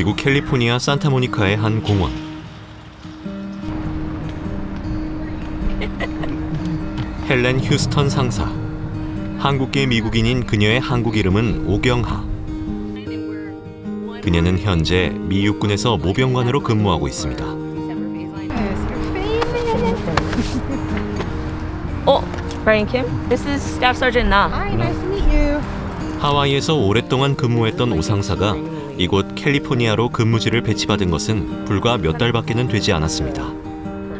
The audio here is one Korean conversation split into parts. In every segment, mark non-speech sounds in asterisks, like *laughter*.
미국 캘리포니아 산타모니카의 한 공원. 헬렌 휴스턴 상사. 한국계 미국인인 그녀의 한국 이름은 오경하. 그녀는 현재 미 육군에서 모병관으로 근무하고 있습니다. Oh, Brian Kim. This is Staff Sergeant Na. Hi, nice to meet you. 하와이에서 오랫동안 근무했던 오 상사가 캘리포니아로 근무지를 배치받은 것은 불과 몇 달밖에는 되지 않았습니다.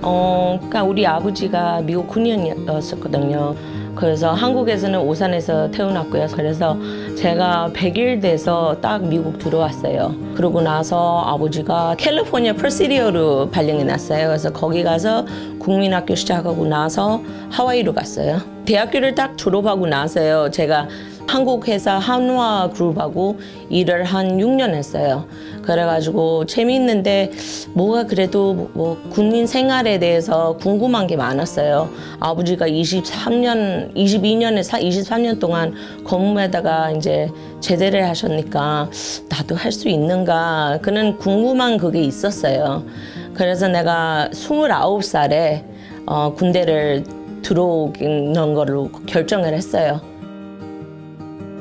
어, 그러니까 우리 아버지가 미국 군인이었었거든요. 그래서 한국에서는 오산에서 태어났고요. 그래서 제가 100일 돼서 딱 미국 들어왔어요. 그러고 나서 아버지가 캘리포니아 프레시디오로 발령이 났어요. 그래서 거기 가서 국민학교 시작하고 나서 하와이로 갔어요. 대학교를 딱 졸업하고 나서요. 제가 한국 회사 한화 그룹하고 일을 한 6년 했어요. 그래가지고 재미있는데 뭐가 그래도 뭐 군인 생활에 대해서 궁금한 게 많았어요. 아버지가 23년, 22년에 23년 동안 건무에다가 이제 제대를 하셨니까 나도 할 수 있는가 그는 궁금한 그게 있었어요. 그래서 내가 29살에 어, 군대를 들어오는 걸로 결정을 했어요.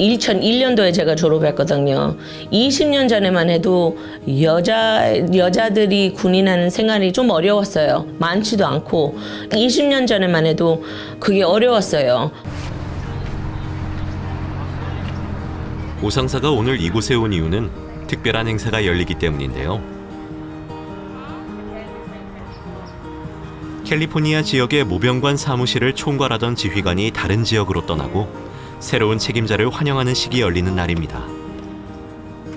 2001년도에 제가 졸업했거든요. 20년 전에만 해도 여자 여자들이 군인하는 생활이 좀 어려웠어요. 많지도 않고 20년 전에만 해도 그게 어려웠어요. 오 상사가 오늘 이곳에 온 이유는 특별한 행사가 열리기 때문인데요. 캘리포니아 지역의 모병관 사무실을 총괄하던 지휘관이 다른 지역으로 떠나고 새로운 책임자를 환영하는 식이 열리는 날입니다.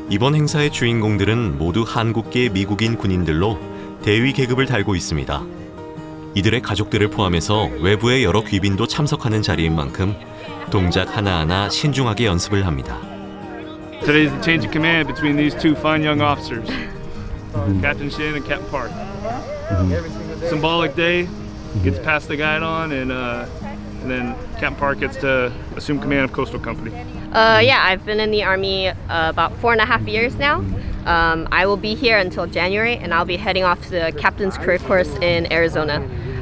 이번 행사의 주인공들은 모두 한국계 미국인 군인들로 대위 계급을 달고 있습니다. 이들의 가족들을 포함해서 외부의 여러 귀빈도 참석하는 자리인 만큼 동작 하나하나 신중하게 연습을 합니다. Today's the change of command between these two fine young officers, Captain Shin and Captain Park. Symbolic day, gets past the guide on, and uh, and then Captain Park gets to assume command of Coastal Company. Uh, yeah, I've been in the Army uh, about four and a half years now. Um, I will be here until January, and I'll be heading off to the Captain's Career Course in Arizona.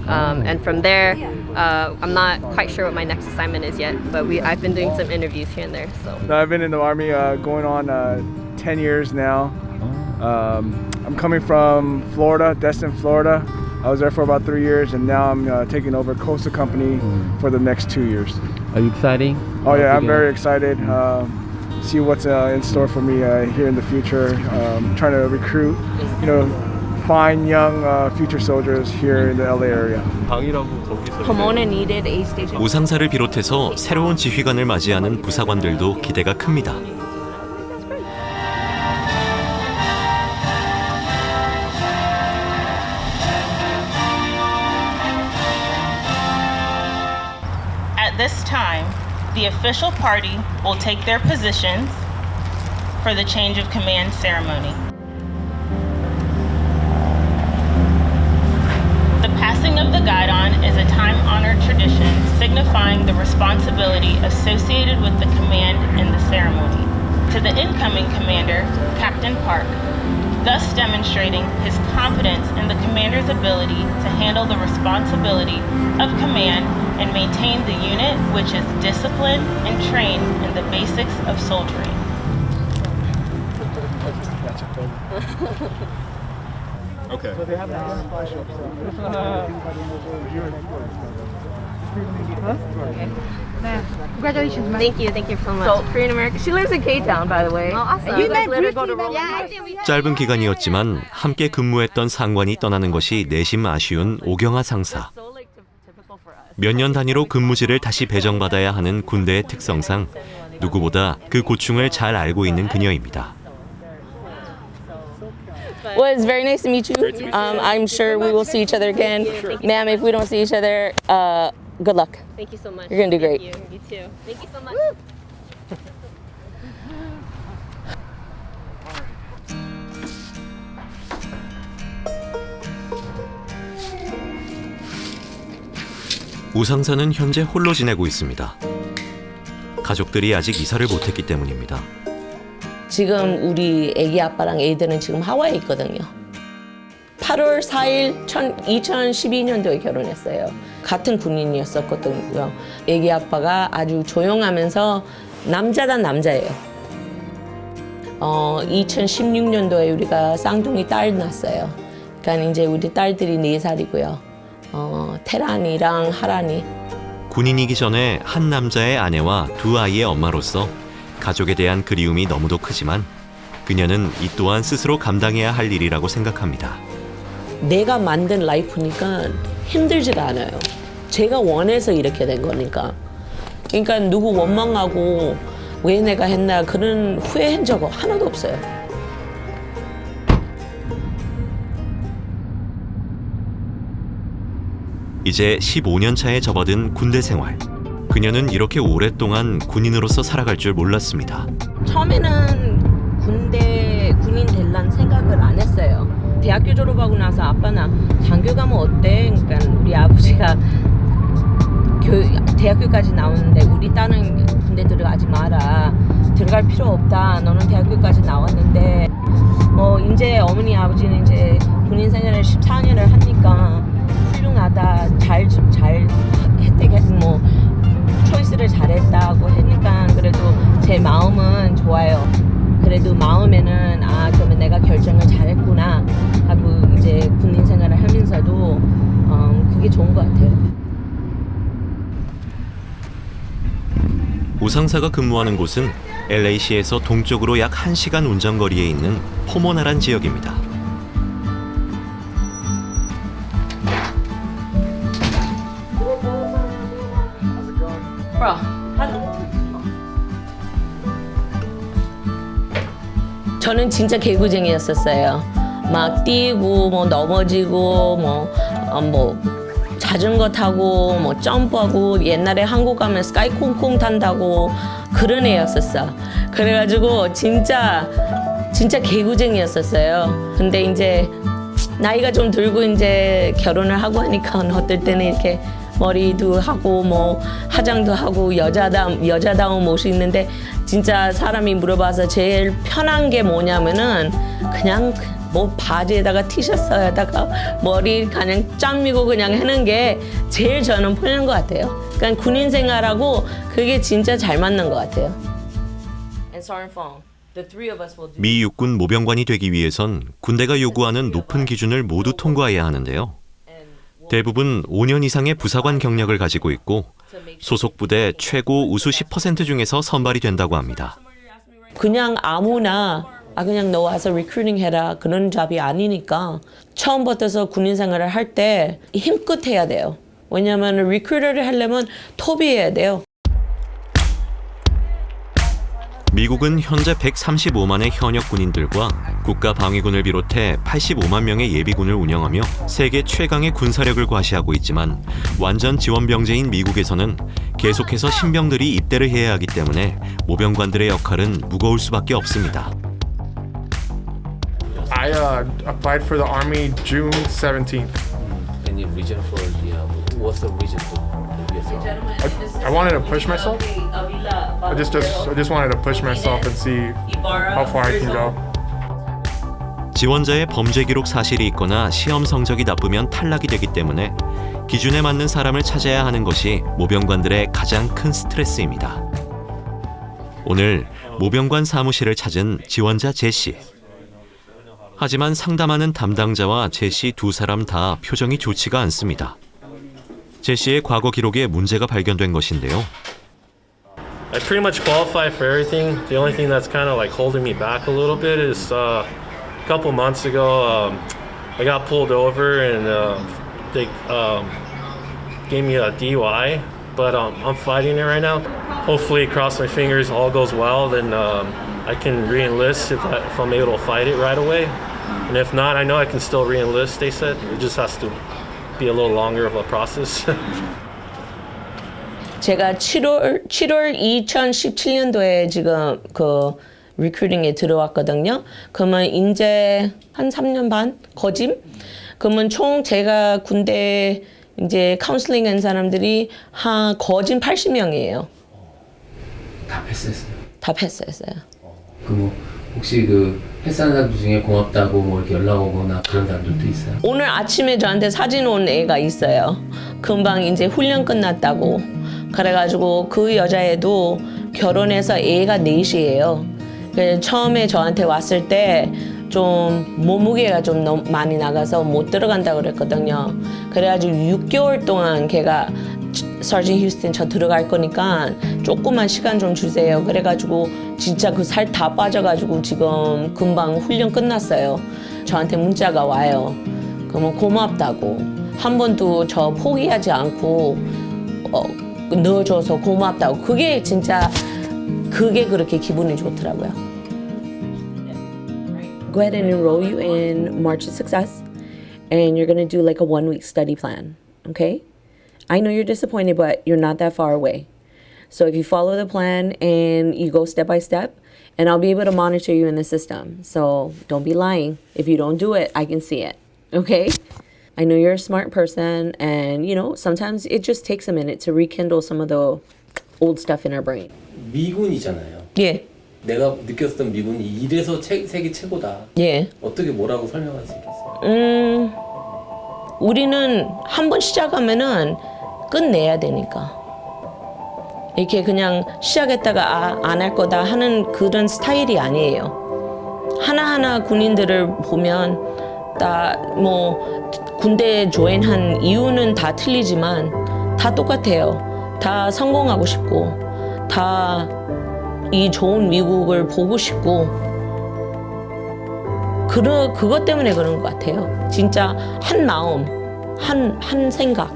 Um, and from there, uh, I'm not quite sure what my next assignment is yet, but we, I've been doing some interviews here and there. So. No, I've been in the army uh, going on uh, 10 years now. Um, I'm coming from Florida, Destin, Florida. I was there for about three years, and now I'm uh, taking over Coastal Company for the next two years. Are you exciting? Oh yeah, I'm Okay. very excited. Um, see what's uh, in store for me uh, here in the future. Um, trying to recruit, you know, fine young uh, future soldiers here in the LA area. Pomona needed a station. 오 상사를 비롯해서 새로운 지휘관을 맞이하는 부사관들도 기대가 큽니다. This time, the official party will take their positions for the change of command ceremony. The passing of the guidon is a time honored tradition signifying the responsibility associated with the command in the ceremony. To the incoming commander, Captain Park, thus demonstrating his confidence in the commander's ability to handle the responsibility of command and maintain the unit which is disciplined and trained in the basics of soldiering. Congratulations, man. Thank you, thank you so much. So Korean American. She lives in K Town, by the way. Oh, awesome. You You guys met let her go to briefly, Rome. yeah, I think we 짧은 기간이었지만 함께 근무했던 상관이 떠나는 것이 내심 아쉬운 오경하 상사. 몇 년 단위로 근무지를 다시 배정받아야 하는 군대의 특성상 누구보다 그 고충을 잘 알고 있는 그녀입니다. Well, it's very nice to meet you. Um, I'm sure we will see each other again. Ma'am, if we don't see each other, uh, good luck. Thank you so much. You're gonna do Thank great. You. you too. Thank you so much. 우상사는 현재 홀로 지내고 있습니다. 가족들이 아직 이사를 못했기 때문입니다. 지금 우리 애기 아빠랑 애들은 지금 하와이에 있거든요. 8월 4일 2012년도에 결혼했어요. 같은 군인이었었거든요. 애기 아빠가 아주 조용하면서 남자단 남자예요. 어, 2016년도에 우리가 쌍둥이 딸 낳았어요. 그러니까 이제 우리 딸들이 4살이고요. 어, 테란이랑 하란이. 군인이기 전에 한 남자의 아내와 두 아이의 엄마로서 가족에 대한 그리움이 너무도 크지만 그녀는 이 또한 스스로 감당해야 할 일이라고 생각합니다. 내가 만든 라이프니까 힘들지가 않아요. 제가 원해서 이렇게 된 거니까. 그러니까 누구 원망하고 왜 내가 했나 그런 후회한 적 하나도 없어요. 이제 15년 차에 접어든 군대 생활. 그녀는 이렇게 오랫동안 군인으로서 살아갈 줄 몰랐습니다. 처음에는 군대 군인 될란 생각을 안 했어요. 대학교 졸업하고 나서 아빠나 장교 가면 어때? 그러니까 우리 아버지가 교, 대학교까지 나오는데 우리 딸은 군대 들어가지 마라. 들어갈 필요 없다. 너는 대학교까지 나왔는데 뭐 이제 어머니 아버지는 이제 군인 생활을 14년을 하니까 훌륭하다. 잘 잘 혜택 뭐 초이스를 잘했다고 했니까 그래도 제 마음은 좋아요. 그래도 마음에는 아 그러면 내가 결정을 잘했구나 하고 이제 군인 생활을 하면서도 음, 그게 좋은 것 같아요. 우상사가 근무하는 곳은 LA시에서 동쪽으로 약 1시간 운전거리에 있는 포모나란 지역입니다. 저는 진짜 개구쟁이였었어요. 막 뛰고 뭐 넘어지고 뭐, 어, 뭐 자전거 타고 뭐 점프하고 옛날에 한국 가면 스카이 콩콩 탄다고 그런 애였었어. 그래가지고 진짜 진짜 개구쟁이였었어요. 근데 이제 나이가 좀 들고 이제 결혼을 하고 하니까 어떨 때는 이렇게 머리도 하고 뭐 화장도 하고 여자다움 여자다운 옷이 있는데 진짜 사람이 물어봐서 제일 편한 게 뭐냐면은 그냥 뭐 바지에다가 티셔츠에다가 머리 그냥 짬미고 그냥 하는 게 제일 저는 편한 것 같아요. 그러니까 군인 생활하고 그게 진짜 잘 맞는 것 같아요. 미 육군 모병관이 되기 위해선 군대가 요구하는 높은 기준을 모두 통과해야 하는데요. 대부분 5년 이상의 부사관 경력을 가지고 있고 소속 부대 최고 우수 10% 중에서 선발이 된다고 합니다. 그냥 아무나 아 그냥 너 와서 리크루팅 해라 그런 잡이 아니니까 처음부터 군인 생활을 할 때 힘껏 해야 돼요. 왜냐하면 리크루터를 하려면 토비해야 돼요. 미국은 현재 135만의 현역 군인들과 국가 방위군을 비롯해 85만 명의 예비군을 운영하며 세계 최강의 군사력을 과시하고 있지만 완전 지원 병제인 미국에서는 계속해서 신병들이 입대를 해야 하기 때문에 모병관들의 역할은 무거울 수밖에 없습니다. I uh, applied for the Army June 17th. Any reason for the, uh, what's the reason to I, I wanted to push myself. I just, just, I just wanted to push myself and see how far I can go. 지원자의 범죄 기록 사실이 있거나 시험 성적이 나쁘면 탈락이 되기 때문에 기준에 맞는 사람을 찾아야 하는 것이 모병관들의 가장 큰 스트레스입니다. 오늘 모병관 사무실을 찾은 지원자 제시. 하지만 상담하는 담당자와 제시 두 사람 다 표정이 좋지가 않습니다. 제시의 과거 기록에 문제가 발견된 것인데요. I pretty much qualify for everything. The only thing that's kind of like holding me back a little bit is uh, a couple months ago, um, I got pulled over and uh, they um, gave me a DUI, but um, I'm fighting it right now. Hopefully, cross my fingers, all goes well, then um, I can re-enlist if, I, if I'm able to fight it right away. And if not, I know I can still re-enlist. They said it just has to be a little longer of a process. *laughs* 제가 7월 7월 2017년도에 지금 그 리크루팅에 들어왔거든요. 그러면 이제 한 3년 반 거짐. 그러면 총 제가 군대 이제 카운슬링 한 사람들이 한 거진 80명이에요. 다 패스했어요. 다 패스했어요. 그뭐 혹시 그 헬스하는 사람들 중에 고맙다고 뭐 이렇게 연락 오거나 그런 사람들도 있어요? 오늘 아침에 저한테 사진 온 애가 있어요. 금방 이제 훈련 끝났다고. 그래가지고 그 여자애도 결혼해서 애가 넷이에요. 처음에 저한테 왔을 때 좀 몸무게가 좀 너무 많이 나가서 못 들어간다고 그랬거든요. 그래가지고 6개월 동안 걔가 서진 휴스턴 저 들어갈 거니까 조금만 시간 좀 주세요. 그래가지고 진짜 그 살 다 빠져가지고 지금 금방 훈련 끝났어요. 저한테 문자가 와요. 그러면 고맙다고 한 번도 저 포기하지 않고 어, 넣어줘서 고맙다고 그게 진짜 그게 그렇게 기분이 좋더라고요. Go ahead and enroll you in March of Success, and you're gonna do like a one week study plan. Okay? I know you're disappointed, but you're not that far away. So if you follow the plan and you go step by step, and I'll be able to monitor you in the system. So don't be lying. If you don't do it, I can see it. Okay? I know you're a smart person, and you know, sometimes it just takes a minute to rekindle some of the old stuff in our brain. 미군이잖아요. Yeah. 내가 느꼈던 미군이 이래서 체, 세계 최고다. Yeah. 어떻게 뭐라고 설명할 수 있겠어요? 음, 우리는 한번 시작하면은 끝내야 되니까. 이렇게 그냥 시작했다가 아, 안 할 거다 하는 그런 스타일이 아니에요. 하나하나 군인들을 보면 다 뭐 군대 조인한 이유는 다 틀리지만 다 똑같아요. 다 성공하고 싶고 다 이 좋은 미국을 보고 싶고 그러, 그것 때문에 그런 것 같아요. 진짜 한 마음, 한, 한 생각.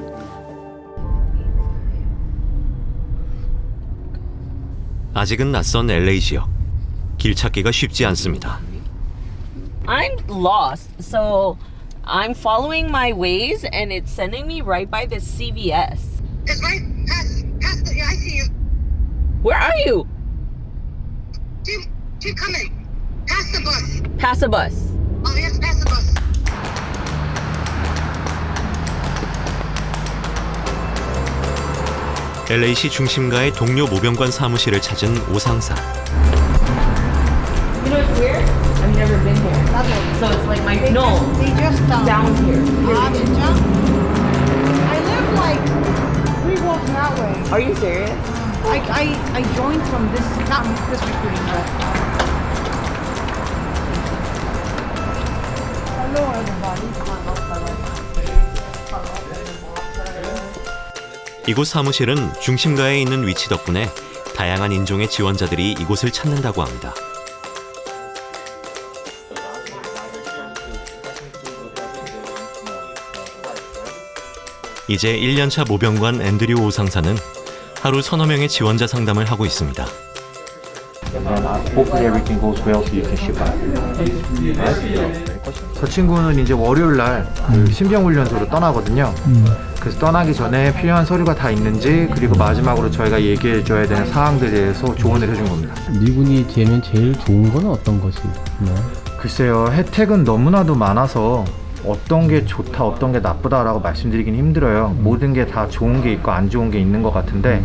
아직은 낯선 LA 지역. 길 찾기가 쉽지 않습니다. I'm lost. So I'm following my ways and it's sending me right by the CVS. It's right past, past the, yeah, I see you. Where are you? Keep, keep coming. The bus. Pass a bus. Oh, yes, past the bus. LA시 중심가의 동료 모병관 사무실을 찾은 오상사. You know it's weird? I've never been here. So it's like my no They just, um, down here. Ah, 진짜? I live like three blocks that way. Are you serious? I, I, I joined from this, not this recruiting, but. 이곳 사무실은 중심가에 있는 위치 덕분에 다양한 인종의 지원자들이 이곳을 찾는다고 합니다. 이제 1년차 모병관 앤드류 오상사는 하루 서너 명의 지원자 상담을 하고 있습니다. 저 친구는 이제 월요일 날그 심병훈련소로 떠나거든요. 그래서 떠나기 전에 필요한 서류가 다 있는지 그리고 마지막으로 저희가 얘기해 줘야 되는 사항들에 대해서 조언을 해준 겁니다. 미군이 되면 제일 좋은 건 어떤 것이 있나요? 글쎄요, 혜택은 너무나도 많아서 어떤 게 좋다, 어떤 게 나쁘다라고 말씀드리긴 힘들어요. 모든 게 다 좋은 게 있고 안 좋은 게 있는 것 같은데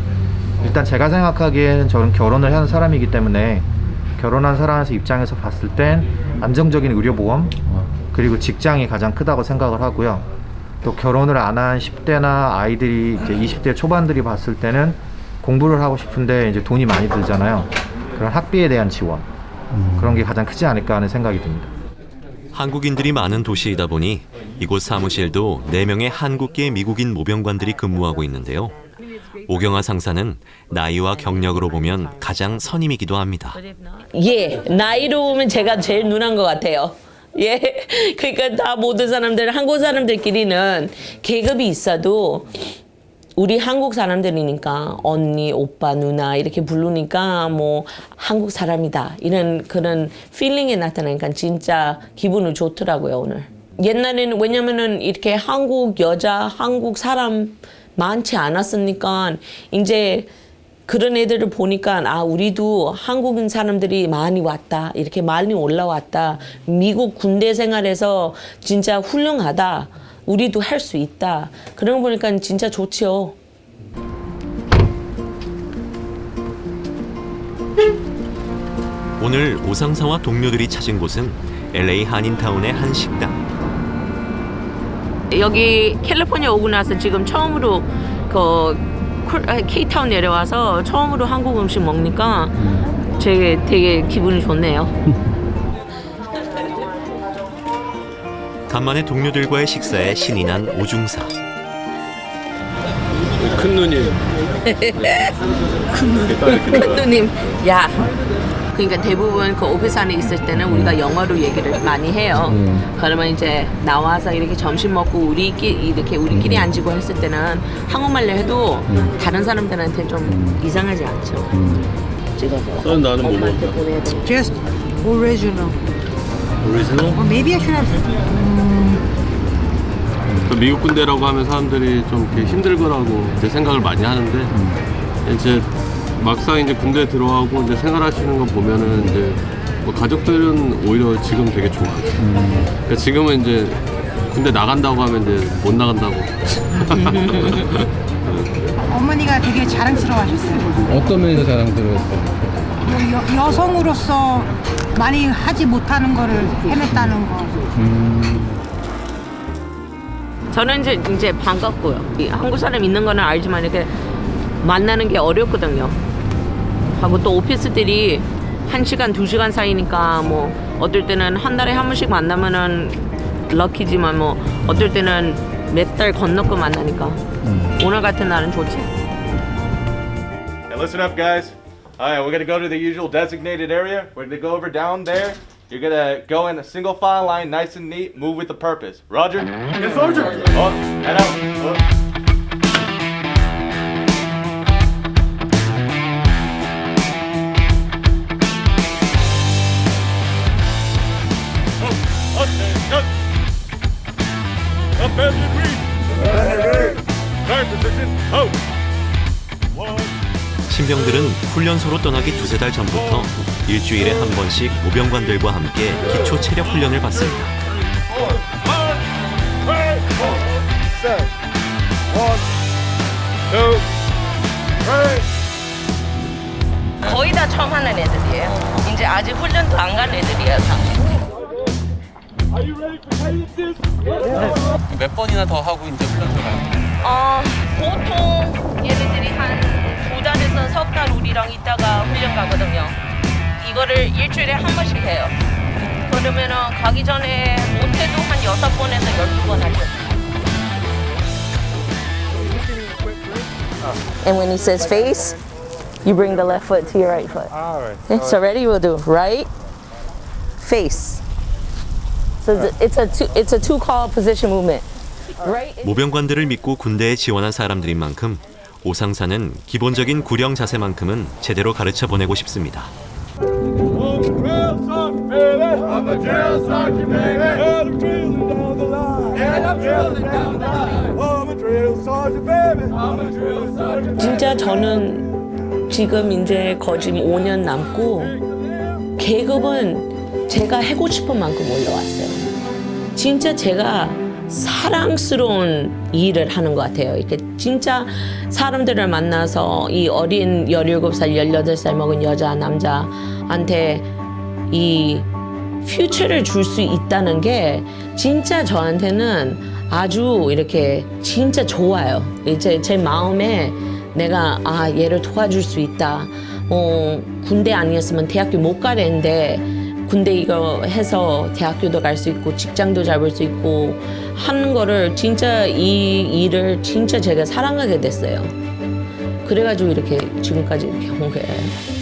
일단 제가 생각하기에는 저는 결혼을 하는 사람이기 때문에 결혼한 사람에서 입장에서 봤을 땐 안정적인 의료보험 그리고 직장이 가장 크다고 생각을 하고요. 또 결혼을 안 한 10대나 아이들이 이제 20대 초반들이 봤을 때는 공부를 하고 싶은데 이제 돈이 많이 들잖아요. 그런 학비에 대한 지원 그런 게 가장 크지 않을까 하는 생각이 듭니다. 한국인들이 많은 도시이다 보니 이곳 사무실도 4명의 한국계 미국인 모병관들이 근무하고 있는데요. 오경아 상사는 나이와 경력으로 보면 가장 선임이기도 합니다. 예, 나이로 보면 제가 제일 누난 것 같아요. 예, 그러니까 다 모든 사람들 한국 사람들끼리는 계급이 있어도 우리 한국 사람들이니까 언니, 오빠, 누나 이렇게 부르니까 뭐 한국 사람이다 이런 그런 필링이 나타나니까 진짜 기분이 좋더라고요 오늘. 옛날에는 왜냐면은 이렇게 한국 여자, 한국 사람 많지 않았으니까 이제 그런 애들을 보니까 아 우리도 한국인 사람들이 많이 왔다 이렇게 많이 올라왔다 미국 군대 생활에서 진짜 훌륭하다 우리도 할 수 있다 그런 거 보니까 진짜 좋지요. 오늘 오상사와 동료들이 찾은 곳은 LA 한인타운의 한 식당. 여기 캘리포니아 오고 나서 지금 처음으로 그 K타운 내려와서 처음으로 한국 음식 먹으니까 되게 되게 기분이 좋네요. *laughs* 간만에 동료들과의 식사에 신이 난 오중사. 큰 누님. *laughs* 큰 누님, 야. 그러니까 대부분 그 오피스 안에 있을 때는 우리가 영어로 얘기를 많이 해요. 음. 그러면 이제 나와서 이렇게 점심 먹고 우리끼리 이렇게 우리끼리 앉고 했을 때는 한국말로 해도 다른 사람들한테 좀 이상하지 않죠. 찍어서 선 나는 뭐 엄마한테? 보내야 돼. Just original. 오리지널? Or maybe I should have. 그 미국 군대라고 하면 사람들이 좀 이렇게 힘들 거라고 이제 생각을 많이 하는데 이제 막상 이제 군대 들어가고 이제 생활하시는 거 보면은 이제 뭐 가족들은 오히려 지금 되게 좋아하죠. 그러니까 지금은 이제 군대 나간다고 하면 이제 못 나간다고. *laughs* 어머니가 되게 자랑스러워하셨어요. 어떤 면에서 자랑스러웠어요? 여, 여, 여 성으로서 많이 하지 못하는 거를 해냈다는 거. 저는 이제 이제 반갑고요. 이 한국 사람 있는 거는 알지만 이렇게 만나는 게 어렵거든요. 하고 또 오피스들이 한 시간 두 시간 사이니까 뭐 어떨 때는 한 달에 한 번씩 만나면은 럭키지만 뭐 어떨 때는 몇 달 건너고 만나니까 오늘 같은 날은 좋지. Hey, listen up, guys. All right, we're gonna go to the usual designated area. We're gonna go over down there. You're gonna go in a single file line, nice and neat. Move with a purpose. Roger? Yes, Roger. Oh, head out. Oh. 신병들은 훈련소로 떠나기 두세 달 전부터 일주일에 한 번씩 모병관들과 함께 기초 체력 훈련을 받습니다. 거의 다 처음 하는 애들이에요. 이제 아직 훈련도 안 간 애들이에요. 다. 몇 번이나 더 하고 이제 훈련 들어가요? 어, 보통 얘네들이 한 두 달에서 석 달 우리랑 있다가 훈련 가거든요. 이거를 일주일에 한 번씩 해요. 그러면은 가기 전에 못해도 한 여섯 번에서 열두 번 하죠. And when he says face, you bring the left foot to your right foot. All right. Okay, so ready? We'll do right, face. So it's a two, it's a two call position movement. 모병관들을 믿고 군대에 지원한 사람들인 만큼 오상사는 기본적인 구령 자세만큼은 제대로 가르쳐 보내고 싶습니다. 진짜 저는 지금 이제 거진 5년 남고 계급은 제가 하고 싶은 만큼 올라왔어요. 진짜 제가 사랑스러운 일을 하는 것 같아요. 이렇게 진짜 사람들을 만나서 이 어린 17살, 18살 먹은 여자, 남자한테 이 퓨처를 줄 수 있다는 게 진짜 저한테는 아주 이렇게 진짜 좋아요. 이제 제 마음에 내가 아 얘를 도와줄 수 있다. 어 군대 아니었으면 대학교 못 가랬는데 군대 이거 해서 대학교도 갈 수 있고 직장도 잡을 수 있고 하는 거를 진짜 이 일을 진짜 제가 사랑하게 됐어요. 그래가지고 이렇게 지금까지 이렇게 온 거예요.